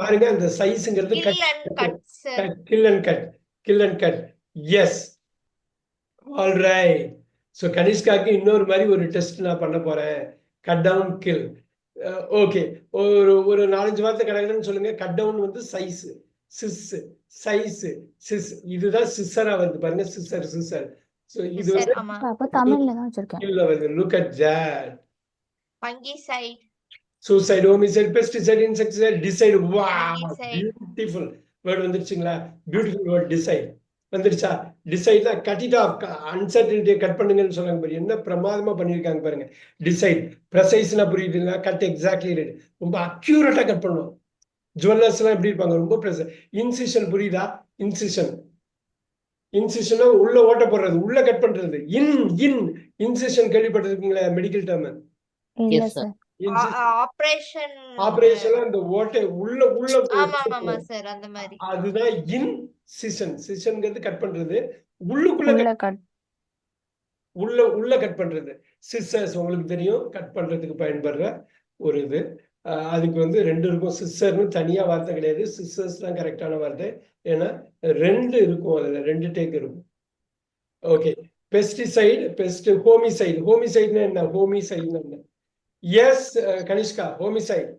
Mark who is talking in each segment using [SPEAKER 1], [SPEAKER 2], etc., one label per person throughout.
[SPEAKER 1] பாருங்க அந்த சைஸ்ங்கிறது
[SPEAKER 2] kill and cut
[SPEAKER 1] kill and cut kill and cut yes all right so கனிஷ்காக்கு இன்னொரு மாதிரி ஒரு டெஸ்ட் நான் பண்ண போறேன். கட் டவுன் கில் ஓகே ஒரு ஒரு நாலஞ்சு வார்த்தை கடகடன்னு சொல்லுங்க. கட் டவுன் வந்து சைஸ் சிஸ் சைஸ் சிஸ் இதுதான் சிஸ்ஸரா வருது. பாருங்க சிஸ்ஸர் சிஸ்ஸர் ஸோ இது வந்து
[SPEAKER 3] தமிழ்ல தான் வச்சிருக்கேன்.
[SPEAKER 1] கில்ல வருது look at that
[SPEAKER 2] fungicide
[SPEAKER 1] suicide homicide pesticide insecticide decide வா. பியூட்டிஃபுல் வேர்ட் வந்துருச்சுங்களா? பியூட்டிஃபுல் வேர்ட் டிசைட் வந்துருச்சா? டிசைட்ல கட் இட் ஆஃப் அன்சர்டனிட்டியை கட் பண்ணுங்கன்னு சொன்னாங்க பாரு. என்ன பிரமாதமா பண்ணியிருக்காங்க பாருங்க. டிசைட் ப்ரெசைஸ்னா புரியுதுங்களா கட் எக்ஸாக்ட்லி ரேட் ரொம்ப அக்யூரேட்டா கட் பண்ணுவோம். ஜுவல்லர்ஸ் எல்லாம் எப்படி இருப்பாங்க? ரொம்ப ப்ரெஸ் இன்சிஷன் புரியுதா? இன்சிஷன் இன்சிஷனா உள்ள ஓட்ட போடுறது உள்ள கட் பண்றது. இன் இன் இன்சிஷன் கேள்விப்பட்டிருக்கீங்களா? மெடிக்கல் டேர்ம்
[SPEAKER 2] ஆபரேஷன்
[SPEAKER 1] ஆபரேஷன்ல இந்த ஓட்டை உள்ள உள்ள
[SPEAKER 2] ஆமா ஆமா ஆமா சார் அந்த மாதிரி.
[SPEAKER 1] அதுதான் இன் சிஷன் சிஷன்ங்கிறது கட் பண்றது. உள்ளுக்குள்ள
[SPEAKER 3] உள்ள கட்
[SPEAKER 1] உள்ள உள்ள கட் பண்றது. சிஸ்டர்ஸ் உங்களுக்கு தெரியும். கட் பண்றதுக்கு பயன்படுற ஒரு இது. அதுக்கு வந்து ரெண்டு இருக்கும். சிஸ்டர்னு தனியா வார்த்தை கிடையாது. சிஸ்டர்ஸ் தான் கரெக்டான வார்த்தை. ஏன்னா ரெண்டு இருக்கும் அதுல. ரெண்டு டேக் இருக்கும். ஓகே பெஸ்டிசைடு பெஸ்ட் ஹோமிசைடு ஹோமிசைடுனா என்ன? ஹோமிசைடுனா என்ன? எஸ் கனிஷ்கா ஹோமிசைடு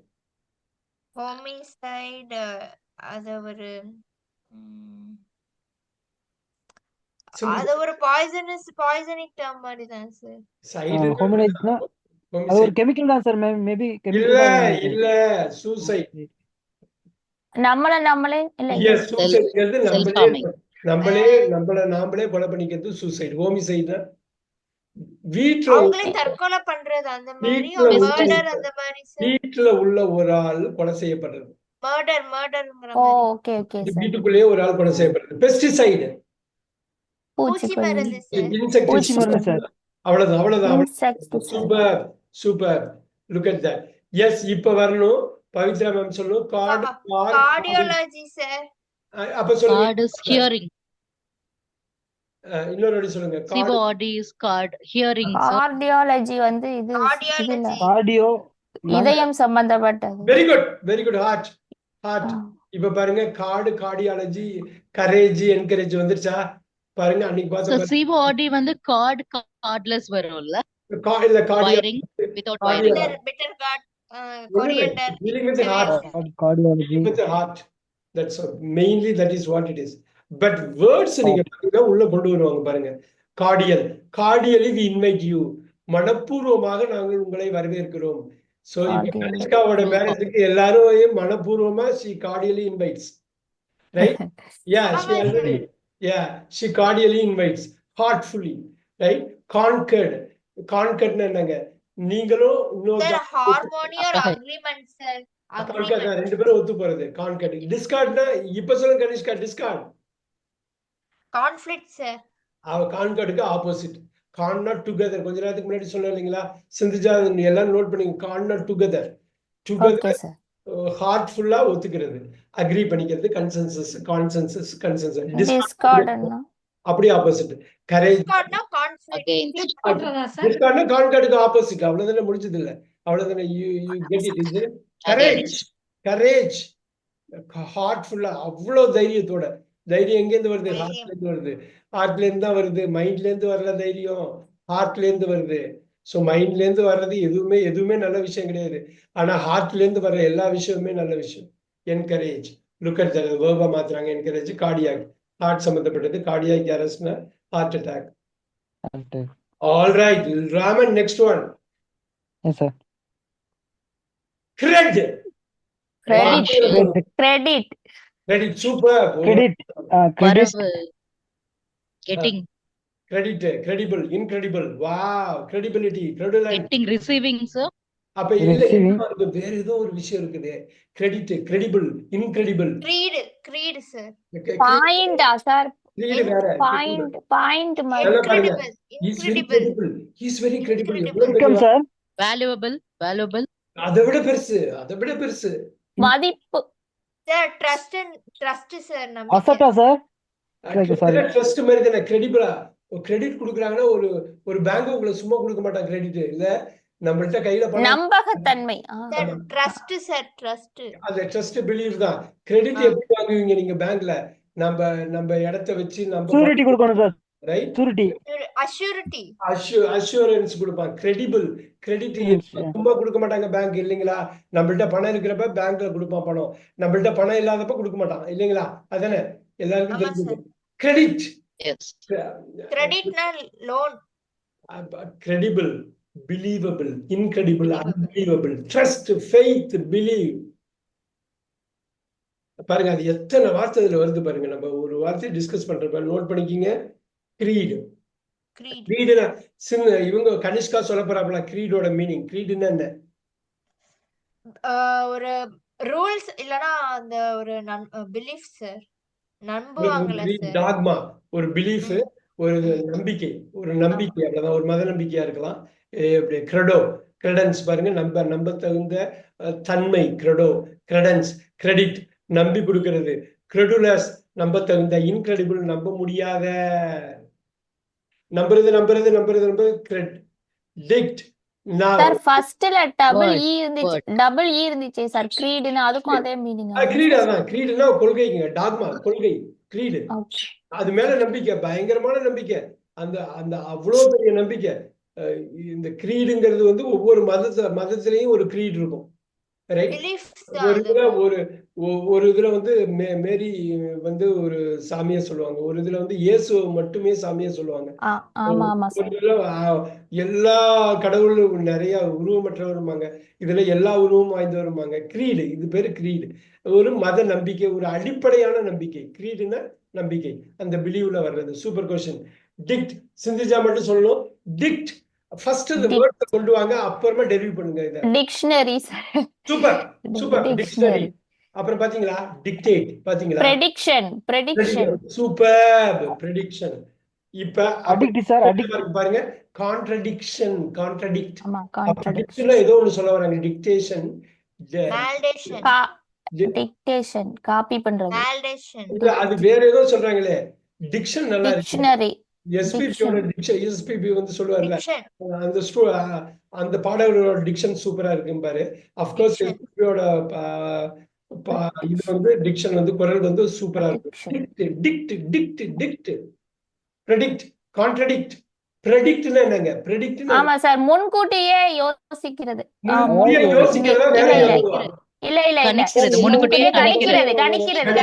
[SPEAKER 2] ஹோமிசைட் அது ஒரு அது ஒரு பாய்சனஸ் பாய்சனிக் டேர்ம் மாதிரி தான் சார்
[SPEAKER 1] சைடு
[SPEAKER 4] ஹோமினைட்னா அது ஒரு கெமிக்கல் தான் சார் மேபி
[SPEAKER 1] இல்ல இல்ல சூசைட்
[SPEAKER 3] நம்மள நம்மளே இல்ல
[SPEAKER 1] எஸ் சூசைட்ங்கிறது நம்மளே. நம்மளே நம்மள நாமளே கொலை பண்ணிக்கிறது சூசைட் ஹோமிசைட் தான். வீட்டுல
[SPEAKER 2] அவங்களே தற்கொலை பண்றது அந்த மாதிரி
[SPEAKER 1] வீட்ல
[SPEAKER 2] ஒரு
[SPEAKER 1] உள்ள- ஒரு ஆள் கொலை செய்யப்படுறது. வீட்டுக்குள்ளேயே ஒரு ஆள் கொலை செய்யப்படுறது. பெஸ்டிசைடு அவ்வளவுதான் அவ்வளவுதான் super super look at that yes இப்ப வரணும். பவித்ரா மேம் சொல்லணும். கார்டு
[SPEAKER 2] கார்டியோலஜி சார்
[SPEAKER 1] அப்ப சொல்லுங்க. இன்னொரு சொல்லுங்க. Card
[SPEAKER 5] card hearing, sir.
[SPEAKER 3] Cardiology வந்து இது
[SPEAKER 2] கார்டியாலஜி
[SPEAKER 4] கார்டியோ
[SPEAKER 3] இதயம் சம்பந்தப்பட்டது.
[SPEAKER 1] Very good very good heart heart. இப்ப பாருங்க கார்டு கார்டியாலஜி கரேஜ் என்கரேஜ் வந்துருச்சா? பாருங்க அன்னைக்கு பார்த்தோம்
[SPEAKER 5] CBOD வந்து card cardless வரும்ல?
[SPEAKER 1] கா- இல்ல cardia
[SPEAKER 5] wiring without
[SPEAKER 1] Cardio.
[SPEAKER 5] wiring.
[SPEAKER 2] Bitter card coriander
[SPEAKER 1] heart.
[SPEAKER 4] Cardiology
[SPEAKER 1] with the heart. That's all. mainly that is. But words நீங்க பாத்தீங்கன்னா உள்ள கொண்டு வருவாங்க பாருங்க. Cordial cordially we invite you. மனப்பூர்வமாக நாங்கள் உங்களை வரவேற்கிறோம். சோ இப்ப. கனிஷ்காவோட மேரேஜுக்கு எல்லாரும் மனப்பூர்வமா she cordially invites right yeah she
[SPEAKER 2] ஆமா,
[SPEAKER 1] already yeah she cordially invites heartfully. Right? Conquered. Conquered என்னங்க? நீங்களும் இன்னொரு ரெண்டு பேரும் ஒத்து போறது. கான்கட் டிஸ்கார்ட்னா இப்ப சொல்லுங்க கனிஷ்கா டிஸ்கார்ட்
[SPEAKER 2] கான்ஃப்ளிக்ட் சார்
[SPEAKER 1] அவ கான்கட்டுக்கு ஆப்போசிட் கான் நாட் டுகெதர் கொஞ்ச நேரத்துக்கு முன்னாடி சொன்னேன் இல்லைங்களா? சிந்திஜா எல்லாம் நோட் பண்ணி con not together together
[SPEAKER 3] sir
[SPEAKER 1] ஹார்ட்ஃபுல்லா ஒத்துக்கிறது. அக்ரி பண்ணிக்கிறது. கன்சென்சஸ் கான்சென்சஸ் கன்சென்சஸ்
[SPEAKER 3] டிஸ்கார்டன்னா
[SPEAKER 1] அப்படி ஆப்போசிட் கரேஜ்
[SPEAKER 2] டிஸ்கார்ட்னா
[SPEAKER 1] கான்கார்டுக்கு ஆப்போசிட் அவ்வளவுதானே முடிஞ்சது இல்ல அவ்வளவுதானே யூ யூ கெட் இட் இது கரேஜ் கரேஜ் ஹார்ட்ஃபுல்லா அவ்வளோ தைரியத்தோட. தைரியம் எங்கேருந்து வருது. ஹார்ட்ல இருந்து வருது. ஹார்ட்ல இருந்து தான் வருது. மைண்ட்ல இருந்து வரல தைரியம் ஹார்ட்ல இருந்து வருது. ஸோ மைண்ட்ல இருந்து வர்றது எதுவுமே எதுவுமே நல்ல விஷயம் கிடையாது. ஆனா ஹார்ட்ல இருந்து வர்ற எல்லா விஷயமுமே நல்ல விஷயம். என்கரேஜ் லுக் அட் தட் வேர்பா மாத்துறாங்க. என்கரேஜ் கார்டியாக் ஹார்ட் சம்பந்தப்பட்டது. Cardiac அரஸ்ட்னா heart attack all right Raman next one
[SPEAKER 4] yes sir
[SPEAKER 1] cred
[SPEAKER 3] credit credit
[SPEAKER 1] credit super
[SPEAKER 4] credit credit
[SPEAKER 5] getting.
[SPEAKER 1] Credit credible incredible wow credibility credibility
[SPEAKER 5] getting receiving sir.
[SPEAKER 1] அப்ப இல்ல வேற ஏதோ ஒரு விஷயம் இருக்குது. Credit credible incredible
[SPEAKER 2] creed creed sir
[SPEAKER 3] பாயிண்டா sir
[SPEAKER 1] credit வேற
[SPEAKER 3] point point.
[SPEAKER 2] Incredible
[SPEAKER 1] is very credible
[SPEAKER 4] sir
[SPEAKER 5] valuable valuable.
[SPEAKER 1] அதை விட பெருசு அதை விட பெருசு.
[SPEAKER 3] மதிப்பு.
[SPEAKER 2] சார் ட்ரஸ்ட் ட்ரஸ்ட் சார் நம்ம
[SPEAKER 4] அசட்டா சார் Okay, sorry.
[SPEAKER 1] ட்ரஸ்ட் மாதிரி தானே கிரெடிபிளா கிரெடிட் கொடுக்குறாங்கன்னா ஒரு ஒரு பேங்க் உங்களை சும்மா கொடுக்க மாட்டாங்க கிரெடிட் இல்ல நம்மள்ட்ட கையில
[SPEAKER 3] நம்பகத்தன்மை.
[SPEAKER 2] ட்ரஸ்ட் சார் ட்ரஸ்ட்
[SPEAKER 1] அந்த ட்ரஸ்ட் பிலீவ் தான். கிரெடிட். எப்படி வாங்குவீங்க நீங்க பேங்க்ல நம்ம நம்ம இடத்த வச்சு நம்ம
[SPEAKER 4] சூரிட்டி கொடுக்கணும் sir
[SPEAKER 1] right
[SPEAKER 4] surety
[SPEAKER 2] assurity
[SPEAKER 1] assurance கொடுப்பாங்க கிரெடிபிள் கிரெடிட். சும்மா கொடுக்க மாட்டாங்க பேங்க் இல்லைங்களா? நம்மள்ட்ட பணம் இருக்கிறப்ப பேங்க்ல கொடுப்பான் பணம். நம்மள்ட்ட பணம் இல்லாதப்ப கொடுக்க மாட்டான். இல்லைங்களா? அதானே? எல்லாருக்கும் தெரிஞ்சது credit
[SPEAKER 5] Yes.
[SPEAKER 2] கிரெடிட்னா loan
[SPEAKER 1] credible, believable, incredible, unbelievable, trust, faith, believe. பாருங்க அது எத்தனை வார்த்தை இதுல வருது பாருங்க. நம்ம ஒரு வார்த்தையை டிஸ்கஸ் பண்றப்ப நோட் பண்ணிக்கிங்க. Creed. Creedனா சின்ன இவங்க கனிஷ்கா சொல்ல போறாங்களா creedோட மீனிங் creedனா என்ன?
[SPEAKER 2] ஒரு ரூல்ஸ் இல்லனா அந்த ஒரு பிலீஃப் சார் நம்புவாங்கல்ல சார்
[SPEAKER 1] டாக்மா ஒரு பிலீஃப் ஒரு நம்பிக்கை. ஒரு நம்பிக்கை அவ்வளவுதான். ஒரு மத நம்பிக்கையா இருக்கலாம். கிரெடோ கிரெடன்ஸ் பாருங்க நம்ப நம்ப தகுந்த தன்மை கிரெடோ கிரெடன்ஸ் கிரெடிட் நம்பி கொடுக்கிறது. கிரெடுலஸ் நம்ப தகுந்த இன்கிரெடிபிள் நம்ப முடியாத நம்புறது நம்புறது நம்புறது நம்புறது கிரெட் டிக்ட் நான்
[SPEAKER 3] சார் ஃபர்ஸ்ட்ல டபுள் இ இருந்துச்சு. டபுள் இ இருந்துச்சு சார் கிரீடுன்னு அதுக்கும் அதே மீனிங்
[SPEAKER 1] கிரீட் அதான். கிரீடுனா கொள்கைங்க டாக்மா கொள்கை. கிரீடு அது மேல நம்பிக்கை. பயங்கரமான நம்பிக்கை. அந்த அந்த அவ்வளோ பெரிய நம்பிக்கை. இந்த கிரீடுங்கிறது வந்து ஒவ்வொரு மதத்த மதத்திலையும் ஒரு கிரீட் இருக்கும். ரைட் ஒரு ஒரு இதுல வந்து மே மேரி வந்து ஒரு சாமியா சொல்லுவாங்க. ஒரு இதுல வந்து இயேசு மட்டுமே சாமியா சொல்லுவாங்க. எல்லா கடவுளும் நிறைய உருவமற்றவருமாங்க இதுல எல்லா உருவமும் வாய்ந்தவருமாங்க கிரீடு இது பேரு கிரீடு. ஒரு மத நம்பிக்கை ஒரு அடிப்படையான நம்பிக்கை. கிரீடுனா நம்பிக்கை. அந்த பிலீவ்ல வர்றது சூப்பர் கொஸ்டின் டிக்ட் சிந்திஜா மட்டும் சொல்லணும். டிக்ட் ஃபர்ஸ்ட் இந்த. வேர்ட்ஸ் கொண்டு வாங்க அப்புறமா டெரிவ் பண்ணுங்க இத.
[SPEAKER 3] டிக்ஷனரி
[SPEAKER 1] சூப்பர் சூப்பர் டிக்ஷனரி அப்புறம் பாத்தீங்களா? டிக்டேட் பாத்தீங்களா?
[SPEAKER 3] ப்ரெடிக்ஷன் ப்ரெடிக்ஷன்
[SPEAKER 1] சூப்பர் ப்ரெடிக்ஷன் இப்ப
[SPEAKER 4] அடிக்ட் சார் அடிக்ட்
[SPEAKER 1] பாருங்க, கான்ட்ரடிக்ஷன் கான்ட்ரடிக்ட்
[SPEAKER 3] ஆமா கான்ட்ரடிக்ஷன்
[SPEAKER 1] டிக்ஷன்ல ஏதோ ஒண்ணு சொல்ல வராங்க. டிக்டேஷன்
[SPEAKER 2] வேலிடேஷன்
[SPEAKER 3] டிக்டேஷன் காப்பி பண்றது.
[SPEAKER 2] வேலிடேஷன்
[SPEAKER 1] அது வேற ஏதோ சொல்றாங்களே. டிக்ஷன் நல்லா இருக்கு.
[SPEAKER 3] டிக்ஷனரி
[SPEAKER 1] எஸ்பிபியோட டிக்ஷன் எஸ்பிபி வந்து சொல்லுவார்ல. அந்த ஸ்டூ அந்த பாடகரோட டிக்ஷன் சூப்பரா இருக்கும் பாரு அப்கோர்ஸ். எஸ்பிபியோட இது வந்து டிக்ஷன் வந்து குரல் வந்து சூப்பரா
[SPEAKER 3] Diction.
[SPEAKER 1] Dict dict dict dict predict contradict ப்ரெடிக்ட்னா என்னங்க? ப்ரெடிக்ட்னா
[SPEAKER 3] ஆமா சார். முன்கூட்டியே யோசிக்கிறது. இல்ல, இல்ல.
[SPEAKER 5] கணிக்கிறது, முன்கூட்டியே
[SPEAKER 3] கணிக்கிறது
[SPEAKER 1] கணிக்கிறது.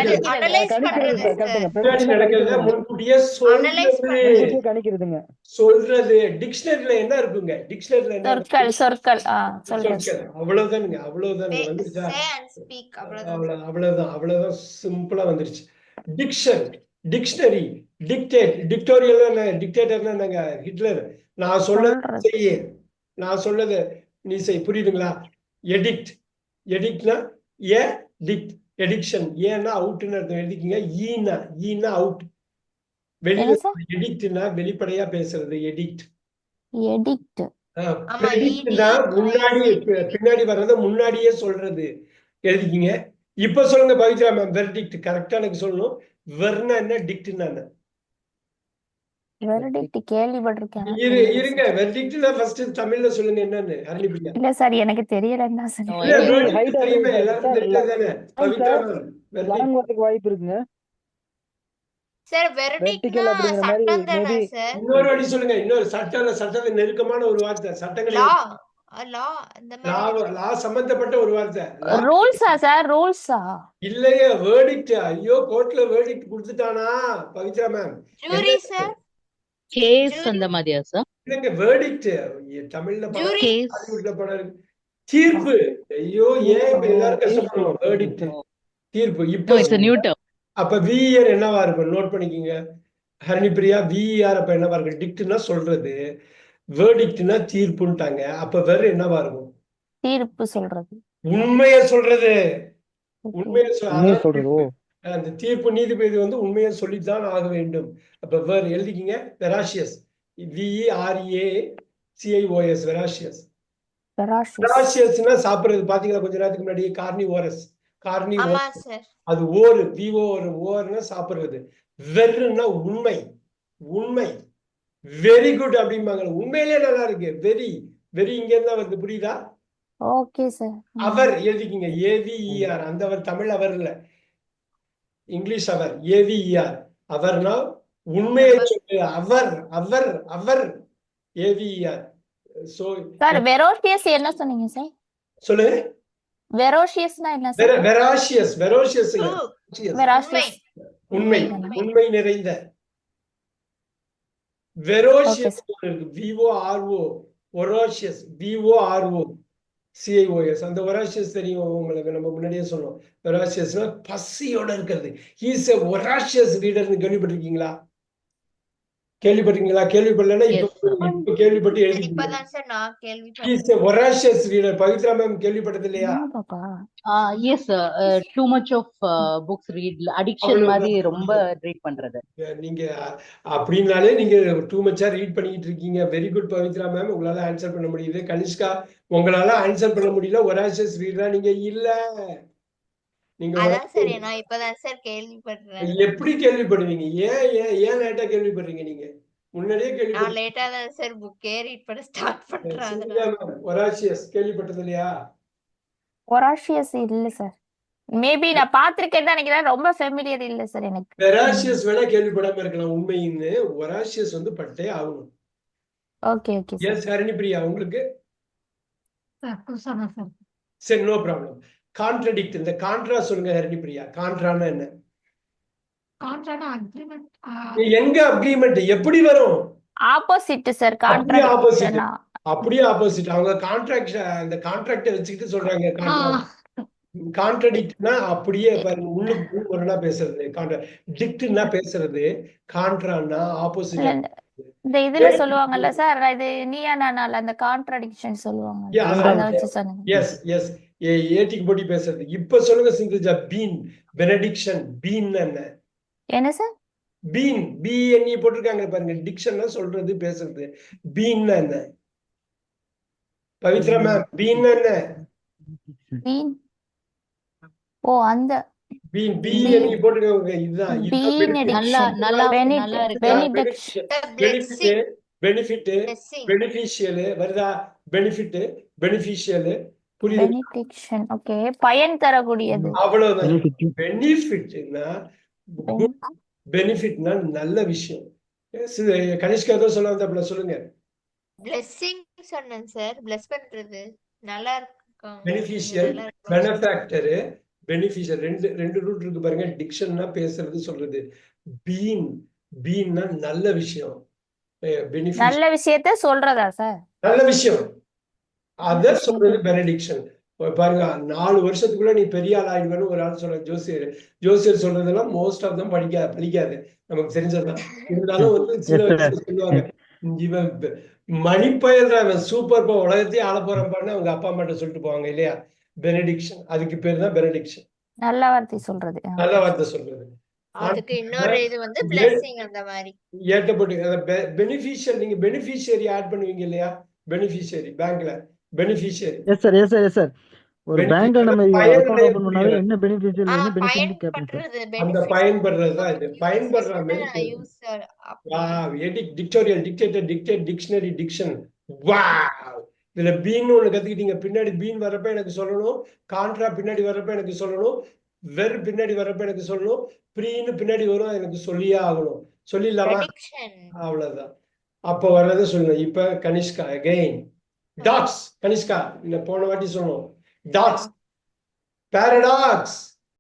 [SPEAKER 1] சொல்றது சொல்றது. டிக்ஷனரியில என்ன இருக்குங்க? டிக்ஷனரியில என்ன
[SPEAKER 3] சொற்கள்? சொற்கள். சொல்றது
[SPEAKER 1] அவ்வளவுதானுங்க
[SPEAKER 2] அவ்வளவுதான்.
[SPEAKER 1] அவ்வளவு அவ்வளவுதான். அவ்வளவுதான் சிம்பிளா வந்துருச்சு. டிக்ஷன் டிக்ஷனரி டிக்டேட் டிக்டோரியல் என்ன? டிக்டேட்டர்னா என்னங்க? ஹிட்லர் நான் சொன்னது
[SPEAKER 3] சொல்றது
[SPEAKER 1] செய்ய. நான் சொன்னது நீ செய். புரியுதுங்களா? எடிக்ட் எடிக்ட்னா ஏ டிக்ட் எடிக்ஷன் ஏன்னா அவுட்னு அர்த்தம். எழுதிக்கிங்க. ஈனா ஈனா அவுட் வெளியில எடிக்ட்னா வெளிப்படையா பேசுறது. எடிக்ட்
[SPEAKER 3] எடிக்ட்
[SPEAKER 2] ED,
[SPEAKER 1] முன்னாடி பின்னாடி வர்றத முன்னாடியே சொல்றது. எழுதிக்கிங்க. இப்ப சொல்லுங்க பவித்ரா மேம் வெர்டிக்ட் கரெக்டா எனக்கு சொல்லணும். வெர்னா என்ன? டிக்ட்னா என்ன?
[SPEAKER 3] வெர்டிக்ட் கேள்விப்பட்டிருக்கேன்.
[SPEAKER 1] இரு இருங்க. வெர்டிக்ட்னா ஃபர்ஸ்ட் தமிழ்ல சொல்லுங்க என்னன்னு. ஹரிபிரியா
[SPEAKER 3] இல்ல சார் எனக்கு தெரியலன்னு தான் சார்.
[SPEAKER 4] வரதுக்கு வாய்ப்பு இருக்குங்க.
[SPEAKER 2] சார் சட்டம் தானே சார்?
[SPEAKER 1] இன்னொரு வாட்டி சொல்லுங்க. இன்னொரு சட்டம் சட்டத்தை நெருக்கமான ஒரு வார்த்தை. சட்டங்கள்
[SPEAKER 2] லா இந்த
[SPEAKER 1] லா
[SPEAKER 2] மாதிரி.
[SPEAKER 1] லா சம்பந்தப்பட்ட ஒரு வார்த்தை. law
[SPEAKER 3] ரூல்ஸா சார்? ரூல்ஸா?
[SPEAKER 1] இல்லையே வேர்டிக்ட் ஐயோ கோர்ட்ல verdict கொடுத்துட்டானா? Pavithra ma'am.
[SPEAKER 2] Jury sir
[SPEAKER 5] case. அந்த மாதிரியா சார்
[SPEAKER 1] இல்லைங்க வேர்டிக்ட் தமிழ்ல
[SPEAKER 5] கேஸ்
[SPEAKER 1] தீர்ப்பு. ஐயோ ஏன் எல்லாரும் கஷ்டப்படுவோம் வேர்டிக்ட் தீர்ப்பு. இப்போ
[SPEAKER 5] இட்ஸ் நியூ டேர்ம்
[SPEAKER 1] அப்ப விஇஆர் என்னவா இருக்கும்? நோட் பண்ணிக்கோங்க. ஹரணிப்பிரியா விஇஆர் அப்ப என்னவா இருக்கும்? டிக்ட்னா சொல்றது. வேர்டிக்ட்னா தீர்ப்புன்ட்டாங்க. அப்ப வேற என்னவா இருக்கும்?
[SPEAKER 3] தீர்ப்பு சொல்றது.
[SPEAKER 1] உண்மைய சொல்றது. உண்மையை
[SPEAKER 4] சொல்றது
[SPEAKER 1] அந்த தீர்ப்பு நீதிபதி வந்து உண்மையை சொல்லித்தான் ஆக வேண்டும். அப்ப வேர் எழுதிக்கிங்க வெராஷியஸ் விஇஆர்ஏ சிஐஓஎஸ் வெராஷியஸ்
[SPEAKER 3] வெராஷியஸ்
[SPEAKER 1] வெராஷியஸ்னா சாப்பிடுறது பாத்தீங்களா கொஞ்ச நேரத்துக்கு முன்னாடி? கார்னி ஓரஸ் கார்னி அது ஓரு விஓ ஒரு ஓர்னா சாப்பிடுறது. வெறுன்னா உண்மை. உண்மை. வெரி குட் அப்படிம்பாங்க. உண்மையிலே நல்லா இருக்கு. வெரி வெரி இங்க இருந்தா வருது. புரியுதா?
[SPEAKER 3] ஓகே சார்
[SPEAKER 1] அவர் எழுதிக்கிங்க. ஏவிஇஆர் அந்த அவர் தமிழ் அவர் இல்ல. இங்கிலீஷ் அவர் ஏவிஇஆர் அவர்னா உண்மையை சொல்லு. அவர் அவர் அவர். ஏவிஇஆர் சோ
[SPEAKER 3] சார் வெரோஷியஸ் என்ன சொன்னீங்க சார்?
[SPEAKER 1] சொல்லுங்க
[SPEAKER 3] வெரோஷியஸ்னா என்ன
[SPEAKER 1] வெர
[SPEAKER 3] சார்
[SPEAKER 1] வெராஷியஸ் வெரோஷியஸ் இல்ல.
[SPEAKER 2] True.
[SPEAKER 1] Verocious.
[SPEAKER 3] வெராஷியஸ்
[SPEAKER 1] உண்மை
[SPEAKER 3] உண்மை.
[SPEAKER 1] உண்மை நிறைந்த. வெரோஷியஸ் இருக்கு V O R O voracious V O R O C I O S அந்த ஒராஷியஸ் தெரியும் உங்களுக்கு நம்ம முன்னாடியே சொன்னோம். ஒராஷியஸ்னா பசியோட இருக்கிறது. ஹீஸ் எ ஒராஷியஸ் ரீடர்னு கேள்விப்பட்டிருக்கீங்களா? கேள்விப்பட்டிருக்கீங்களா? கேள்விப்படலன்னா இப்ப கேள்விப்பட்டு எழுதி ஒராஷியஸ் ரீடர் பவித்ரா மேம் கேள்விப்பட்டது இல்லையா
[SPEAKER 5] yes too much of books read addiction. மாதிரி ரொம்ப ரீட் பண்றது.
[SPEAKER 1] நீங்க அப்படின்னாலே நீங்க டூ மச்சா ரீட் பண்ணிட்டு இருக்கீங்க. வெரி குட் பவித்ரா மேம் உங்களால ஆன்சர் பண்ண முடியுது. கனிஷ்கா உங்களால ஆன்சர் பண்ண முடியல. ஒராஷியஸ் ரீடரா நீங்க இல்ல. நீங்க
[SPEAKER 2] அதான் சார் நான் இப்பதான் சார் கேள்விப்படுறேன்.
[SPEAKER 1] எப்படி கேள்விப்படுவீங்க? ஏன் ஏன் ஏன் லேட்டா கேள்விப்படுறீங்க நீங்க? முன்னாடியே
[SPEAKER 2] நான்
[SPEAKER 1] கேள்விப்பட்டு
[SPEAKER 2] லேட்டா தான் சார் புக்கே ரீட் பண்ண ஸ்டார்ட் பண்றேன்
[SPEAKER 1] ஒராஷியஸ் கேள்விப்பட்டது இல்லையா?
[SPEAKER 3] ஒராஷியஸ் இல்ல சார் மேபி நான் பாத்திருக்கேன்னு தான் நினைக்கிறேன். ரொம்ப ஃபெமிலியர் இல்ல சார் எனக்கு.
[SPEAKER 1] வெராஷியஸ் வேணா கேள்விப்படாம இருக்கலாம். உண்மைன்னு ஒராஷியஸ் வந்து பட்டே ஆகணும்.
[SPEAKER 3] Okay okay
[SPEAKER 1] yes Harini Priya உங்களுக்கு?
[SPEAKER 6] சரி
[SPEAKER 1] நோ ப்ராப்ளம் கான்ட்ரடிக்ட் இந்த கான்ட்ரா சொல்லுங்க ஹரிணி பிரியா. கான்ட்ரானா என்ன?
[SPEAKER 6] கான்ட்ராக்ட் அக்ரிமெண்ட்
[SPEAKER 1] எங்க அக்ரிமெண்ட் எப்படி வரும்?
[SPEAKER 3] Opposite sir. கான்ட்ராக்ட்
[SPEAKER 1] அப்படியே ஆப்போசிட் அவங்க கான்ட்ராக்ட் அந்த கான்ட்ராக்ட வச்சுக்கிட்டு சொல்றாங்க கான்ட்ரடிக்ட்னா அப்படியே பாருங்க உள்ளுக்கு உள் முரணா பேசுறது. கான்ட்ரா டிக்ட்னா பேசுறது கான்ட்ரானா ஆப்போசிட்
[SPEAKER 3] இந்த இதுல சொல்லுவாங்கல்ல சார் இது நீயா நானால அந்த கான்ட்ராடிக்ஷன் சொல்லுவாங்க
[SPEAKER 1] எஸ் எஸ் ஏட்டிக்கு போட்டி பேசுறது. இப்ப சொல்லுங்க சிந்துஜா பீன் பெனடிக்ஷன் பீன் என்ன?
[SPEAKER 3] என்ன சார்?
[SPEAKER 1] பீன் பிஎன்இ போட்டிருக்காங்க பாருங்க டிக்ஷன்னா சொல்றது பேசுறது. பீன் என்ன? பவித்ரா மேம் பீன் என்ன?
[SPEAKER 3] பீன்? ஓ அந்த
[SPEAKER 1] பீன் பிஎன்இ போட்டிருக்காங்க இதுதான் பெனிஃபிட்
[SPEAKER 2] blessing.
[SPEAKER 1] பெனிஃபிஷியல் வருதா? பெனிஃபிட் பெனிஃபிஷியல் புரியுது?
[SPEAKER 3] பெனிடிக்ஷன் ஓகே பயன் தரக்கூடியது.
[SPEAKER 1] அவ்வளவுதான். பெனிஃபிட்னா பெனிஃபிட்னா நல்ல விஷயம். கனிஷ்கா ஏதோ சொல்ல சொல்லுங்க.
[SPEAKER 2] Blessing சொன்னேன் சார் bless பண்றது நல்லா இருக்கும். இருக்கும்.
[SPEAKER 1] பெனஃபேக்டர் பெனிஃபிஷியல் ரெண்டு ரெண்டு ரூட் இருக்கு பாருங்க. டிக்ஷன்னா பேசுறது சொல்றது. பீன் பீன்னா நல்ல விஷயம். பெனிஃபிஷியல்
[SPEAKER 3] நல்ல விஷயத்த சொல்றதா சார்
[SPEAKER 1] நல்ல விஷயம். அத சொல்றது பெனடிக்ஷன் பாருங்க நாலு வருஷத்துக்குள்ள நீ பெரிய ஆள் ஆயிடுவேன்னு ஒரு ஆள் சொல்ற ஜோசியர். ஜோசியர் சொல்றதெல்லாம் மோஸ்ட் ஆஃப் தான் படிக்க படிக்காது. நமக்கு தெரிஞ்சதுதான் இருந்தாலும் வந்து சில சொல்லுவாங்க. இவன் மணிப்பயல்ற அவன் சூப்பர் பா உலகத்தையே ஆள போறான் பாருன்னு அவங்க அப்பா அம்மாட்ட சொல்லிட்டு போவாங்க இல்லையா? பெனடிக்ஷன் அதுக்கு பேர் தான் பெனடிக்ஷன்
[SPEAKER 3] நல்ல வார்த்தை சொல்றது.
[SPEAKER 1] நல்ல வார்த்தை சொல்றது.
[SPEAKER 2] அதுக்கு இன்னொரு இது வந்து அந்த மாதிரி.
[SPEAKER 1] பெனிஃபிஷியல் நீங்க பெனிஃபிஷியரி ஆட் பண்ணுவீங்க இல்லையா? பெனிஃபிஷியரி பேங்க்ல beneficiary
[SPEAKER 4] yes sir yes sir yes sir ஒரு பேங்க்ல நம்ம
[SPEAKER 1] பயன்
[SPEAKER 4] அக்கௌண்ட் ஓபன். என்ன பெனிஃபிஷியல் என்ன பெனிஃபிட்
[SPEAKER 2] பயன்படுறது
[SPEAKER 1] அந்த. பயன்படுறது தான் இது?
[SPEAKER 2] Use
[SPEAKER 1] பயன்படுற
[SPEAKER 2] பண்ணா
[SPEAKER 1] மாதிரி
[SPEAKER 2] use அப்படி.
[SPEAKER 1] Wow edict dictorial dictator dictate dictionary diction wow இதுல பீன் ஒண்ணு கத்துக்கிட்டீங்க. பின்னாடி பீன் வரப்ப எனக்கு சொல்லணும். கான்ட்ரா பின்னாடி வரப்ப எனக்கு சொல்லணும். வெர் பின்னாடி வரப்ப எனக்கு சொல்லணும். ப்ரீன்னு பின்னாடி வரும் எனக்கு சொல்லியே ஆகணும். சொல்லிடலாமா. அவ்வளவுதான். அப்ப வர்றதை சொல்லணும் இப்ப Kanishka again dots. Kanishka, in a Purnavati Sono. Dots. Paradox.